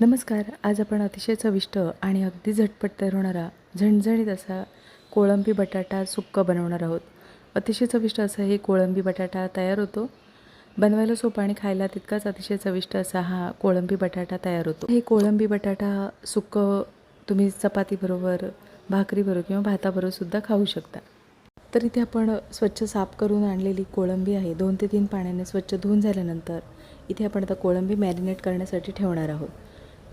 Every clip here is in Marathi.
नमस्कार. आज आपण अतिशय चविष्ट आणि अगदी झटपट तयार होणारा झणझणीत असा कोळंबी बटाटा सुक्क बनवणार आहोत. अतिशय चविष्ट असं हे कोळंबी बटाटा तयार होतो. बनवायला सोपं आणि खायला तितकाच अतिशय चविष्ट असा हा कोळंबी बटाटा तयार होतो. हे कोळंबी बटाटा सुक्कं तुम्ही चपातीबरोबर भाकरीबरोबर किंवा भाताबरोबर सुद्धा खाऊ शकता. तर इथे आपण स्वच्छ साफ करून आणलेली कोळंबी आहे. दोन ते तीन पाण्याने स्वच्छ धुवून झाल्यानंतर इथे आपण आता कोळंबी मॅरिनेट करण्यासाठी ठेवणार आहोत.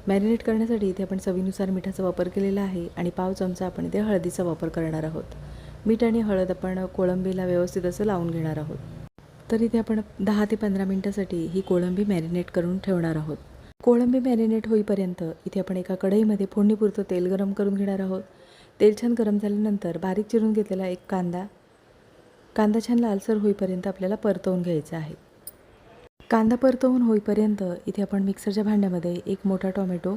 मॅरिनेट करण्यासाठी इथे आपण चवीनुसार मिठाचा वापर केलेला आहे आणि पाव चमचा आपण इथे हळदीचा वापर करणार आहोत. मीठ आणि हळद आपण कोळंबीला व्यवस्थित असं लावून घेणार आहोत. तर इथे आपण दहा ते पंधरा मिनटासाठी ही कोळंबी मॅरिनेट करून ठेवणार आहोत. कोळंबी मॅरिनेट होईपर्यंत इथे आपण एका कढईमध्ये फोडणीपुरतं तेल गरम करून घेणार आहोत. तेल छान गरम झाल्यानंतर बारीक चिरून घेतलेला एक कांदा. कांदा छान लालसर होईपर्यंत आपल्याला परतवून घ्यायचा आहे. कांदा परतवून होईपर्यंत इथे आपण मिक्सरच्या भांड्यामध्ये एक मोठा टोमॅटो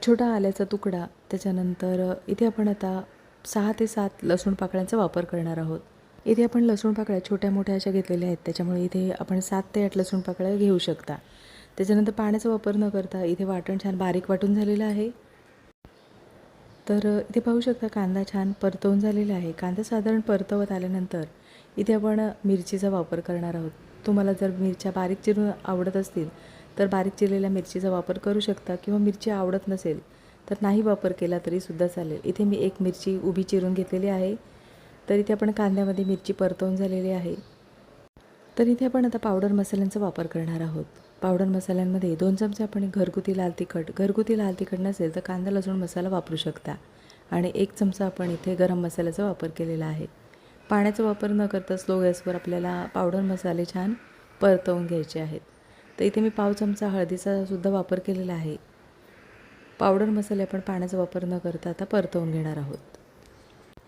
छोटा आल्याचा तुकडा त्याच्यानंतर इथे आपण आता सहा ते सात लसूण पाकळ्यांचा वापर करणार आहोत. इथे आपण लसूण पाकळ्या छोट्या मोठ्या अशा घेतलेल्या आहेत त्याच्यामुळे इथे आपण सात ते आठ लसूण पाकळ्या घेऊ शकता. त्याच्यानंतर पाण्याचा वापर न करता इथे वाटण छान बारीक वाटून झालेलं आहे. तर इथे पाहू शकता कांदा छान परतवून झालेला आहे. कांदा साधारण परतवत आल्यानंतर इथे आपण मिरचीचा वापर करणार आहोत. तुम्हाला जर मिरच्या बारीक चिरून आवडत असतील तर बारीक चिरलेल्या मिरचीचा वापर करू शकता किंवा मिरची आवडत नसेल तर नाही वापर केला तरी सुद्धा चालेल. इथे मी एक मिरची उभी चिरून घेतलेली आहे. तर इथे आपण कांद्यामध्ये मिरची परतवून झालेली आहे. तर इथे आपण आता पावडर मसाल्यांचा वापर करणार आहोत. पावडर मसाल्यांमध्ये दोन चमचे आपण घरगुती लाल तिखट घरगुती लाल तिखट नसेल तर कांदा लसूण मसाला वापरू शकता. आणि एक चमचा आपण इथे गरम मसाल्याचा वापर केलेला आहे. पाण्याचा वापर न करता स्लो गॅसवर आपल्याला पावडर मसाले छान परतवून घ्यायचे आहेत. तर इथे मी पाव चमचा हळदीचा सुद्धा वापर केलेला आहे. पावडर मसाले आपण पाण्याचा वापर न करता आता परतवून घेणार आहोत.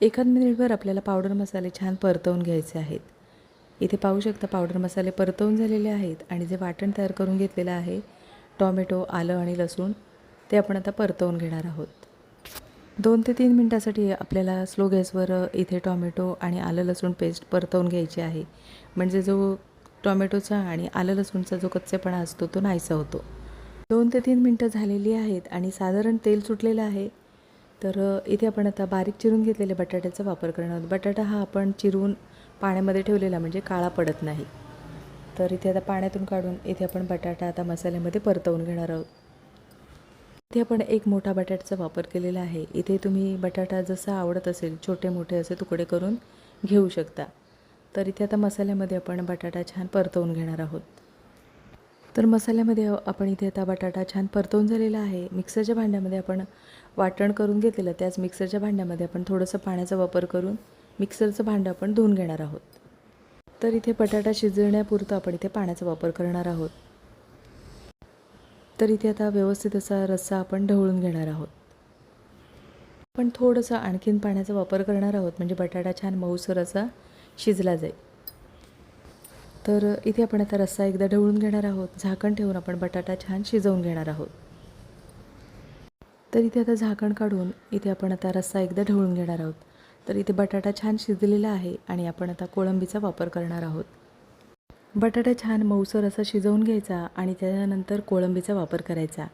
एखाद मिनिटभर आपल्याला पावडर मसाले छान परतवून घ्यायचे आहेत. इथे पाहू शकता पावडर मसाले परतवून झालेले आहेत आणि जे वाटण तयार करून घेतलेलं आहे टॉमॅटो आलं आणि लसूण ते आपण आता परतवून घेणार आहोत. दोन ते तीन मिनटासाठी आपल्याला स्लो गॅसवर इथे टॉमॅटो आणि आलं लसूण पेस्ट परतवून घ्यायची आहे. म्हणजे जो टॉमॅटोचा आणि आलं लसूणचा जो कच्चेपणा असतो तो नाहीसा होतो. दोन ते तीन मिनटं झालेली आहेत आणि साधारण तेल सुटलेलं आहे. तर इथे आपण आता बारीक चिरून घेतलेल्या बटाट्याचा वापर करणार आहोत. बटाटा हा आपण चिरून पाण्यामध्ये ठेवलेला म्हणजे काळा पडत नाही. तर इथे आता पाण्यातून काढून इथे आपण बटाटा आता मसाल्यामध्ये परतवून घेणार आहोत. इथे आपण एक मोठा बटाट्याचा वापर केलेला आहे. इथे तुम्ही बटाटा जसा आवडत असेल छोटे मोठे असे तुकडे करून घेऊ शकता. तर इथे आता मसाल्यामध्ये आपण बटाटा छान परतवून घेणार आहोत. तर मसाल्यामध्ये आपण इथे आता बटाटा छान परतवून झालेला आहे. मिक्सरच्या भांड्यामध्ये आपण वाटण करून घेतलेलं त्याच मिक्सरच्या भांड्यामध्ये आपण थोडंसं पाण्याचा वापर करून मिक्सरचं भांडं आपण धुवून घेणार आहोत. तर इथे बटाटा शिजवण्यापुरतं आपण इथे पाण्याचा वापर करणार आहोत. तर इथे आता व्यवस्थित असा रस्सा आपण ढवळून घेणार आहोत. पण थोडंसं आणखीन पाण्याचा वापर करणार आहोत म्हणजे बटाटा छान मऊसर असा शिजला जाईल. तर इथे आपण आता रस्सा एकदा ढवळून घेणार आहोत. झाकण ठेवून आपण बटाटा छान शिजवून घेणार आहोत. तर इथे आता झाकण काढून इथे आपण आता रस्सा एकदा ढवळून घेणार आहोत. तर इथे बटाटा छान शिजलेला आहे आणि आपण आता कोळंबीचा वापर करणार आहोत. बटाटा छान मऊसर असा शिजवून घ्यायचा आणि त्यानंतर कोळंबीचा वापर करायचा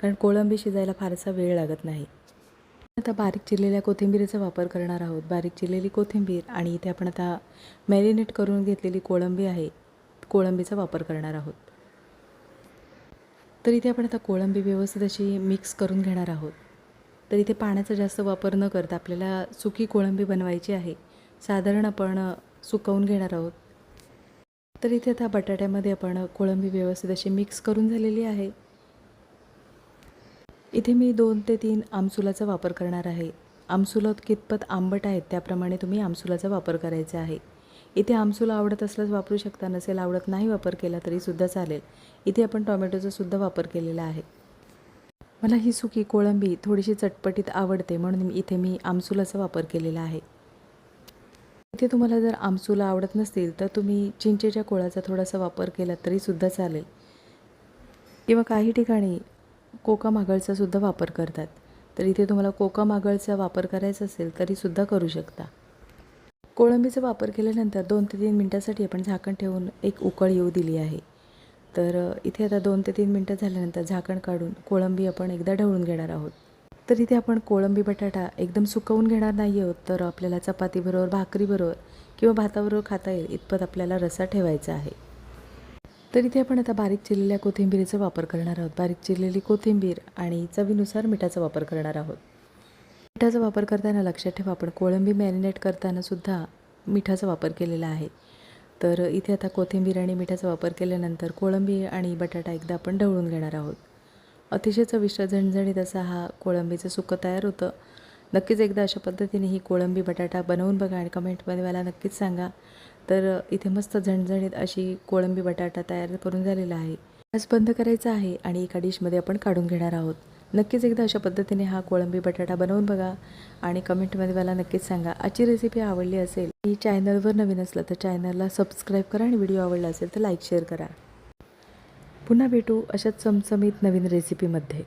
कारण कोळंबी शिजायला फारसा वेळ लागत नाही. आता बारीक चिरलेल्या कोथिंबीरीचा वापर करणार आहोत. बारीक चिरलेली कोथिंबीर आणि इथे आपण आता मॅरिनेट करून घेतलेली कोळंबी आहे कोळंबीचा वापर करणार आहोत. तर इथे आपण आता कोळंबी व्यवस्थित अशी मिक्स करून घेणार आहोत. तर इथे पाण्याचा जास्त वापर न करता आपल्याला सुकी कोळंबी बनवायची आहे. साधारण आपण सुकवून घेणार आहोत. तर इथे आता बटाट्यामध्ये आपण कोळंबी व्यवस्थित अशी मिक्स करून झालेली आहे. इथे मी दोन ते तीन आमसुलाचा वापर करणार आहे. आमसुलं कितपत आंबट आहेत त्याप्रमाणे तुम्ही आमसुलाचा वापर करायचा आहे. इथे आमसूल आवडत असल्यास वापरू शकता नसेल आवडत नाही वापर केला तरीसुद्धा चालेल. इथे आपण टॉमॅटोचा सुद्धा वापर केलेला आहे. मला ही सुकी कोळंबी थोडीशी चटपटीत आवडते म्हणून इथे मी आमसुलाचा वापर केलेला आहे. इथे तुम्हाला जर आमसूला आवडत नसतील तर तुम्ही चिंचेच्या कोळाचा थोडासा वापर केला तरीसुद्धा चालेल. किंवा काही ठिकाणी कोका मागळचासुद्धा वापर करतात. तर इथे तुम्हाला कोका मागळचा वापर करायचा असेल तरीसुद्धा करू शकता. कोळंबीचा वापर केल्यानंतर दोन ते तीन मिनटासाठी आपण झाकण ठेवून एक उकळ येऊ दिली आहे. तर इथे आता दोन ते तीन मिनटं झाल्यानंतर झाकण काढून कोळंबी आपण एकदा ढवळून घेणार आहोत. तर इथे आपण कोळंबी बटाटा एकदम सुकवून घेणार नाही आहोत तर आपल्याला चपातीबरोबर भाकरीबरोबर किंवा भाताबरोबर खाता येईल इतपत आपल्याला रस्सा ठेवायचा आहे. तर इथे आपण आता बारीक चिरलेल्या कोथिंबीरीचा वापर करणार आहोत. बारीक चिरलेली कोथिंबीर आणि चवीनुसार मिठाचा वापर करणार आहोत. मिठाचा वापर करताना लक्षात ठेवा आपण कोळंबी मॅरिनेट करताना सुद्धा मिठाचा वापर केलेला आहे. तर इथे आता कोथिंबीर आणि मिठाचा वापर केल्यानंतर कोळंबी आणि बटाटा एकदा आपण ढवळून घेणार आहोत. अतिशय चविष्ट झणझणीत असा हा कोळंबीचं सुकं तयार होतं. नक्कीच एकदा अशा पद्धतीने ही कोळंबी बटाटा बनवून बघा आणि कमेंटमध्ये मला नक्कीच सांगा. तर इथे मस्त झणझणीत अशी कोळंबी बटाटा तयार करून झालेला आहे. गॅस बंद करायचा आहे आणि एका डिशमध्ये आपण काढून घेणार आहोत. नक्कीच एकदा अशा पद्धतीने हा कोळंबी बटाटा बनवून बघा आणि कमेंटमध्ये मला नक्कीच सांगा. आजची रेसिपी आवडली असेल ही चॅनलवर नवीन असलं तर चॅनलला सबस्क्राईब करा आणि व्हिडिओ आवडला असेल तर लाईक शेअर करा. पुन्हा भेटू अशा चमचमीत नवीन रेसिपीमध्ये